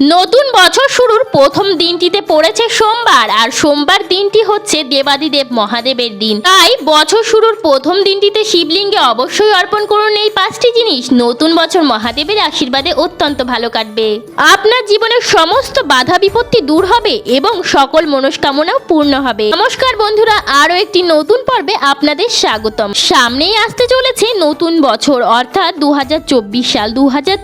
নতুন বছর শুরুর প্রথম দিনটিতে পড়েছে সোমবার, আর সোমবার দিনটি হচ্ছে দেবাদিদেব মহাদেবের দিন। তাই বছর শুরুর প্রথম দিনটিতে শিবলিঙ্গে অবশ্যই অর্পণ করুন এই পাঁচটি জিনিস। নতুন বছর মহাদেবের আশীর্বাদে অত্যন্ত ভালো কাটবে। আপনার জীবনের সমস্ত বাধা বিপত্তি দূর হবে এবং সকল মনস্কামনাও পূর্ণ হবে। নমস্কার বন্ধুরা, আরও একটি নতুন পর্বে আপনাদের স্বাগতম। সামনেই আসতে চলেছে নতুন বছর, অর্থাৎ দু সাল দু হাজার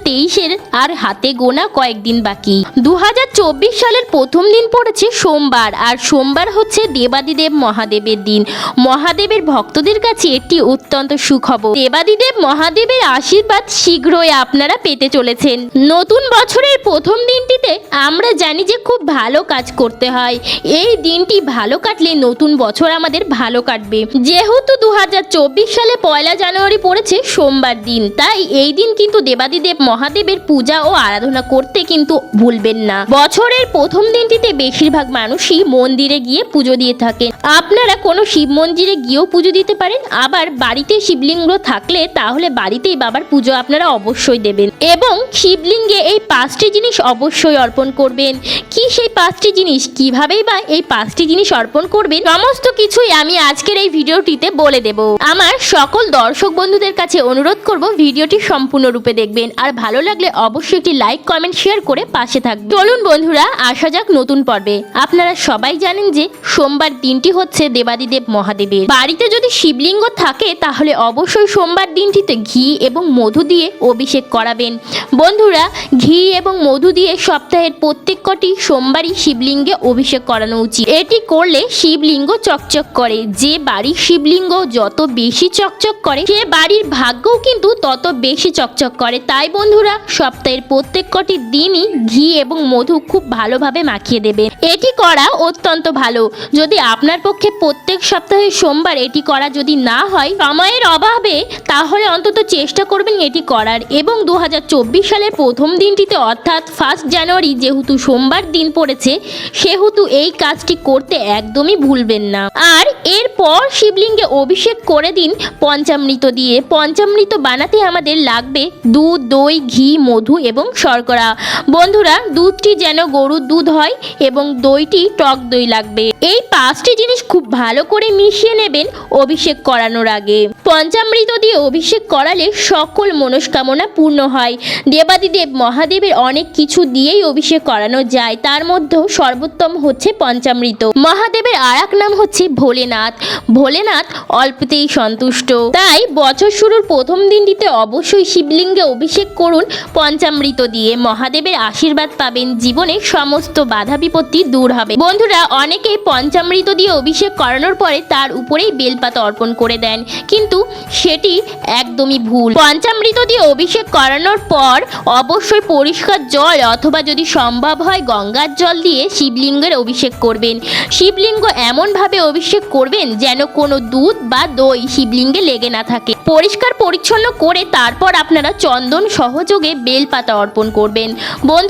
আর হাতে গোনা কয়েকদিন বাকি। দু হাজার চব্বিশ সালের প্রথম দিন পড়েছে সোমবার, আর সোমবার হচ্ছে দেবাদিদেব মহাদেবের দিন। মহাদেবের ভক্তদের কাছে এটি অত্যন্ত সুখবর। দেবাদিদেব মহাদেবের আশীর্বাদ শীঘ্রই আপনারা পেতে চলেছেন। নতুন বছরের প্রথম দিনটিতে আমরা জানি যে খুব ভালো কাজ করতে হয়। এই দিনটি ভালো কাটলে নতুন বছর আমাদের ভালো কাটবে। যেহেতু দু হাজার চব্বিশ সালে পয়লা জানুয়ারি পড়েছে সোমবার দিন, তাই এই দিন কিন্তু দেবাদিদেব মহাদেবের পূজা ও আরাধনা করতে কিন্তু ভুলবেন না। বছরের প্রথম দিনটিতে বেশিরভাগ মানুষই মন্দিরে গিয়ে পুজো দিয়ে থাকেন। আপনারা কোনো শিব মন্দিরে গিয়েও পুজো দিতে পারেন। আবার বাড়িতে শিবলিঙ্গ থাকলে তাহলে বাড়িতেই বাবার পুজো আপনারা অবশ্যই দেবেন। এবং শিবলিঙ্গে এই পাঁচটি জিনিস অবশ্যই অর্পণ করবেন। কি সেই পাঁচটি জিনিস? কিভাবেই বা এই পাঁচটি জিনিস অর্পণ করবেন? সমস্ত কিছুই আমি আজকের এই ভিডিওটিতে বলে দেব। আমার সকল দর্শক বন্ধুদের কাছে অনুরোধ করব, ভিডিওটি সম্পূর্ণরূপে দেখবেন। আর ভালো লাগলে অবশ্যই একটি লাইক, কমেন্ট, শেয়ার করে পাশে থাকবেন চলুন বন্ধুরা, আসা যাক নতুন পর্বে। আপনারা সবাই জানেন যে সোমবার দিনটি হচ্ছে দেবাদিদেব মহাদেবের। বাড়িতে যদি শিবলিঙ্গ থাকে, তাহলে অবশ্যই সোমবার দিনটিতে ঘি এবং মধু দিয়ে অভিষেক করাবেন। বন্ধুরা, ঘি এবং মধু দিয়ে সপ্তাহের প্রত্যেক কটি সোমবারই শিবলিঙ্গে অভিষেক করানো উচিত। এটি করলে শিবলিঙ্গ চকচক করে। যে বাড়ির শিবলিঙ্গ যত বেশি চকচক করে, সে বাড়ির ভাগ্যও কিন্তু তত বেশি চকচক করে। তাই বন্ধুরা, সপ্তাহের প্রত্যেক কটি দিনই ঘি এবং মধু খুব ভালোভাবে মাখিয়ে দেবে। এটি করা অত্যন্ত ভালো। যদি আপনার পক্ষে প্রত্যেক সপ্তাহে সোমবার এটি করা যদি না হয়, সময়ের অভাবে, তাহলে অন্তত চেষ্টা করবেন এটি করার। এবং দু হাজার চব্বিশ সালের প্রথম দিনটিতে, অর্থাৎ ফার্স্ট জানুয়ারি যেহেতু সোমবার দিন পড়েছে, সেহেতু এই কাজটি করতে একদমই ভুলবেন না। আর এরপর শিবলিঙ্গে অভিষেক করে দিন পঞ্চামৃত দিয়ে। পঞ্চামৃত বানাতে আমাদের লাগবে দুধ, দই, ঘি, মধু এবং শর্করা। বন্ধুরা দুধটি যেন গরুর দুধ হয় এবং দইটি টক দই লাগবে। এই পাঁচটি জিনিস খুব ভালো করে মিশিয়ে নেবেন অভিষেক করানোর আগে। পঞ্চামৃত দিয়ে অভিষেক করালে সকল মনস্কামনা পূর্ণ হয়। দেবাদিদেব মহাদেবের অনেক কিছু দিয়েই অভিষেক করানো যায়। তার মধ্যেও সর্বোত্তম হচ্ছে পঞ্চামৃত। মহাদেবের আর নাম হচ্ছে ভোলেনাথ। ভোলেনাথ অল্পতেই সন্তুষ্ট। তাই বছর শুরুর প্রথম দিনটিতে অবশ্যই শিবলিঙ্গে অভিষেক করুন পঞ্চামৃত দিয়ে। মহাদেবের আশীর্বাদ পাবেন। জীবনে সমস্ত বাধা বিপত্তি দূর হবে। বন্ধুরা অনেকেই পঞ্চামৃত দিয়ে অভিষেক করানোর পরে তার উপরেই বেলপাতা অর্পণ করে দেন। কিন্তু সেটি একদমই ভুল। পঞ্চামৃত দিয়ে অভিষেক করানোর পর অবশ্যই পরিষ্কার জল অথবা যদি সম্ভব হয় গঙ্গার জল দিয়ে শিবলিঙ্গের অভিষেক করবেন। শিবলিঙ্গ এমনভাবে অভিষেক করবেন যেন কোনো দুধ বা দই শিবলিঙ্গে লেগে না থাকে। পরিষ্কার পরিচ্ছন্ন করে তারপর আপনারা চন্দন সহযোগে বেলপাতা অর্পণ করবেন।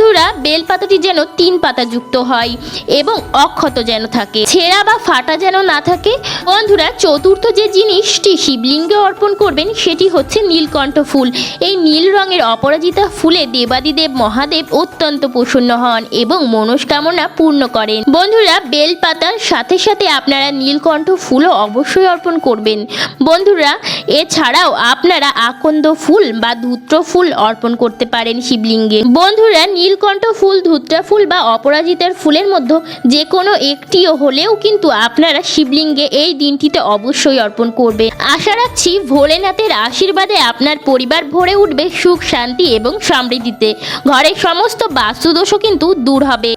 বন্ধুরা, বেলপাতাটি যেন তিন পাতা যুক্ত হয় এবং অক্ষত যেন থাকে। ছেঁড়া বা ফাটা যেন না থাকে। বন্ধুরা, চতুর্থ যে জিনিসটি শিবলিঙ্গে অর্পণ করবেন, সেটি হচ্ছে নীলকণ্ঠ ফুল। এই নীল রঙের অপরাজিতা ফুলে দেবাদিদেব মহাদেব অত্যন্ত প্রসন্ন হন এবং মনস্কামনা পূর্ণ করেন। বন্ধুরা, বেলপাতার সাথে সাথে আপনারা নীলকণ্ঠ ফুলও অবশ্যই অর্পণ করবেন। বন্ধুরা, এছাড়াও আপনারা আকন্দ ফুল বা ধূত্র ফুল অর্পণ করতে পারেন শিবলিঙ্গে। বন্ধুরা নীলকণ্ঠ ফুল ধুত্রা ফুল বা অপরাজিতার ফুলের মধ্যে যে কোনো একটিও হলেও কিন্তু আপনারা শিবলিঙ্গে এই দিনটিতে অবশ্যই অর্পণ করবে আশা রাখছি ভোলেনাথের আশীর্বাদে আপনার পরিবার ভরে উঠবে সুখ, শান্তি এবং সমৃদ্ধিতে। ঘরের সমস্ত বাস্তুদোষও কিন্তু দূর হবে।